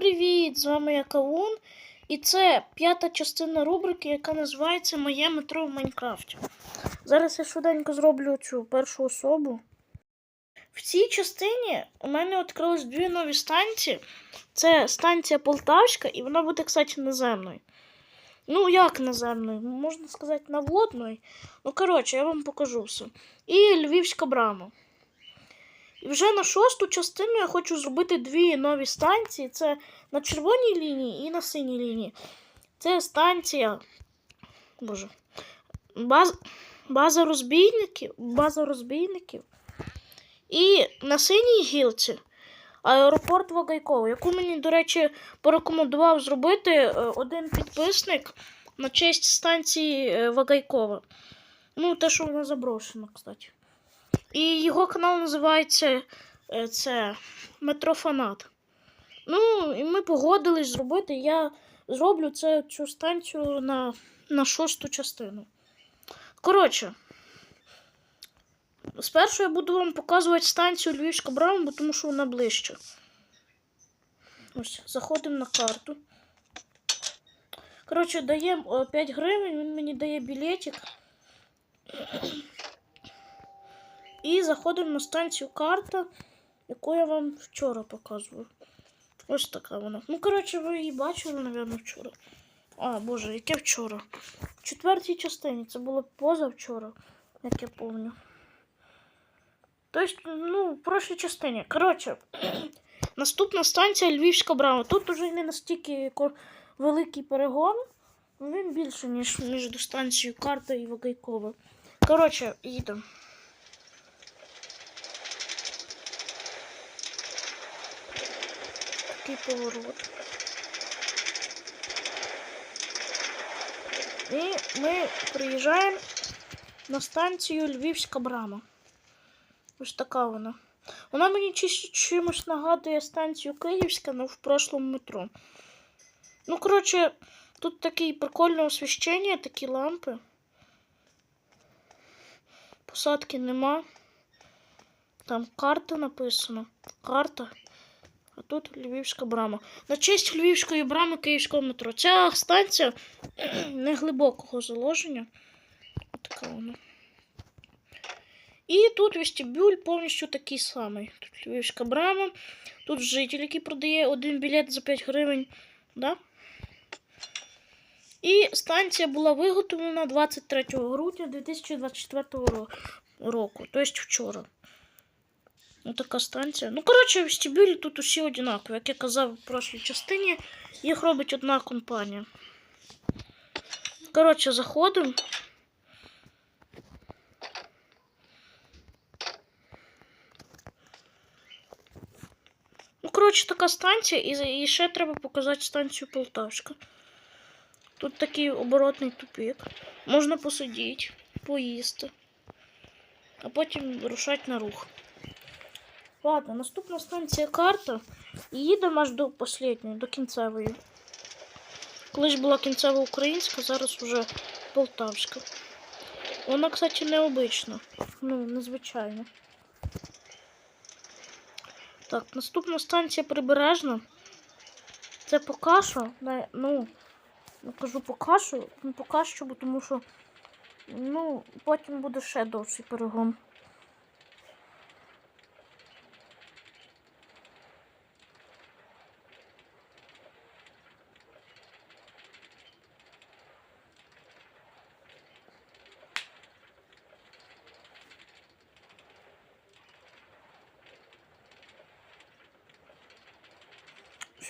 привіт! З вами я Кавун. І це п'ята частина рубрики, яка називається Моє метро в Майнкрафті. Зараз я швиденько зроблю цю першу особу. В цій частині у мене відкрились дві нові станції. Це станція Полтавська, і вона буде, кстати, наземною. Ну, як наземною? Можна сказати, наводною. Ну, коротше, я вам покажу все. І Львівська брама. І вже на шосту частину я хочу зробити дві нові станції. Це на червоній лінії і на синій лінії. Це станція. Боже. Баз... База розбійників. База розбійників. І на синій гілці аеропорт Вагайково, яку мені, до речі, порекомендував зробити е, один підписник на честь станції е, Вагайкова. Ну, те, що вона заброшена, кстати. І його канал називається е, це Метрофанат. Ну, і ми погодились зробити. Я зроблю це, цю станцію на, на шосту частину. Коротше, спершу я буду вам показувати станцію Львівська Брама, бо тому що вона ближче. Ось, заходимо на карту. Коротше, даємо 5 гривень, він мені дає білетик. І заходимо на станцію карта, яку я вам вчора показував. Ось така вона. Ну, коротше, ви її бачили, мабуть, вчора. А, боже, яке вчора? В четвертій частині. Це було позавчора, як я пам'ятаю. Тобто, ну, в прошлій частині. Коротше, наступна станція Львівська Брама. Тут уже не настільки великий перегон. Він більше, ніж між станцією карта і Вагайкова. Коротше, їдемо. Такий поворот. І ми приїжджаємо на станцію Львівська Брама. Ось така вона. Вона мені чимось нагадує станцію Київська, але в прошлому метро. Ну, коротше, тут таке прикольне освіщення, такі лампи. Посадки нема. Там карта написана. Карта. А тут Львівська брама. На честь Львівської брами Київського метро. Ця станція неглибокого заложення. Така вона. І тут вестибюль повністю такий самий. Тут Львівська брама. Тут житель, який продає один білет за 5 гривень. Да? І станція була виготовлена 23 грудня 2024 ро- року. Тобто вчора. Ось така станція. Ну, коротше, вестибюлі тут усі однакові. Як я казав в прошлій частині, їх робить одна компанія. Коротше, заходимо. Ну, коротше, така станція, і, за- і ще треба показати станцію Полтавська. Тут такий оборотний тупик. Можна посидіти, поїсти, а потім вирушати на рух. Ладно, наступна станція карта. І їдемо аж до останньої, до кінцевої. Колись була кінцева українська, зараз вже полтавська. Вона, кстати, необична. Ну, незвичайна. Так, наступна станція прибережна. Це поки що, ну, я кажу поки що, ну поки що, тому що, ну, потім буде ще довший перегон.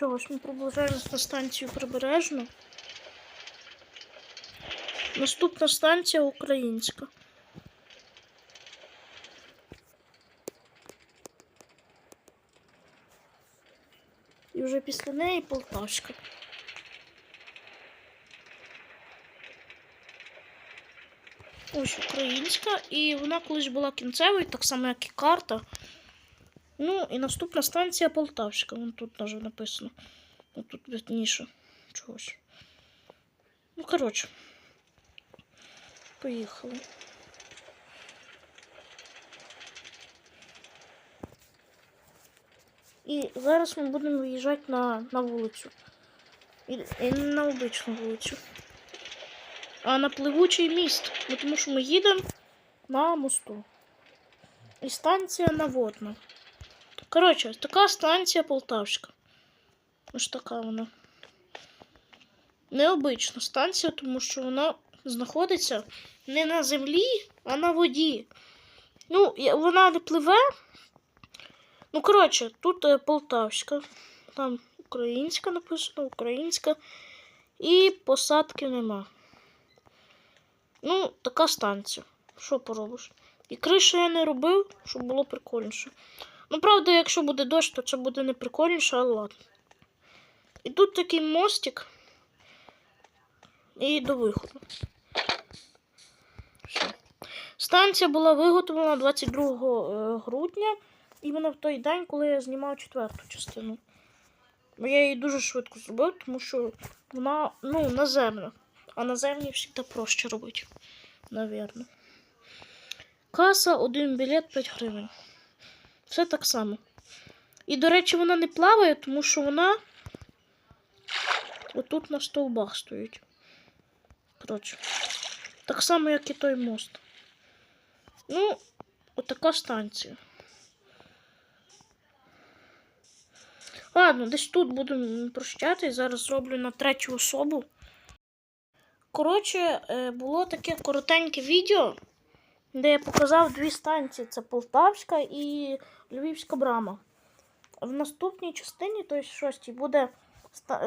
Все, ось ми приближаємось на станцію Прибережну. Наступна станція українська. І вже після неї Полтавська. Ось українська, і вона колись була кінцевою, так само, як і карта. Ну, і наступна станція Полтавська. Вон тут навіть написано. Ось тут видніше чогось. Ну, коротше. Поїхали. І зараз ми будемо виїжджати на, на вулицю. І, і не на обичну вулицю. А на пливучий міст. Ну, тому що ми їдемо на мосту. І станція наводна. Коротше, така станція Полтавська. Ось така вона. Необична станція, тому що вона знаходиться не на землі, а на воді. Ну, вона не пливе. Ну, коротше, тут е, Полтавська, там українська написано, українська. І посадки нема. Ну, така станція. Що поробиш? І кришу я не робив, щоб було прикольніше. Ну, правда, якщо буде дощ, то це буде не прикольніше, але ладно. І тут такий мостик. І до виходу. Станція була виготовлена 22 е, грудня, іменно в той день, коли я знімав четверту частину. Бо я її дуже швидко зробив, тому що вона ну, наземна. А наземні завжди проще робити. Навірно. Каса, один білет 5 гривень. Все так само. І, до речі, вона не плаває, тому що вона отут на стовбах стоїть. Коротше. Так само, як і той мост. Ну, отака станція. Ладно, десь тут будемо прощатись. Зараз зроблю на третю особу. Коротше, е, було таке коротеньке відео, де я показав дві станції: це Полтавська і Львівська брама. В наступній частині, тобто шостій, буде,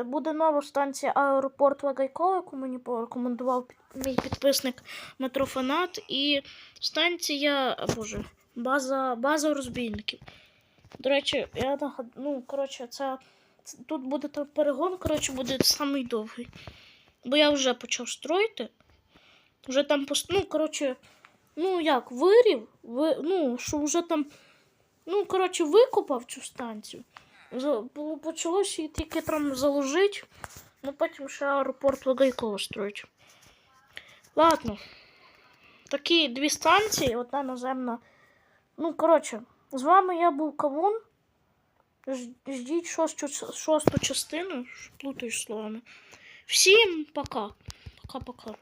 буде нова станція аеропорт Вагайкова, яку мені порекомендував мій підписник Метрофанат, і станція, боже, база, база розбійників. До речі, я ну, коротше, це, це тут буде перегон, коротше, буде самий довгий. Бо я вже почав строїти. Вже там ну, коротше, ну як, вирів, ви... ну, що вже там, ну, коротше, викопав цю станцію. Почалося її тільки там заложити, ну потім ще аеропорт Вагайкова строїть. Ладно. Такі дві станції, одна наземна. Ну, коротше, з вами я був Кавун. Ждіть шосту, шосту частину, плутаю словами. Всім пока. Пока-пока.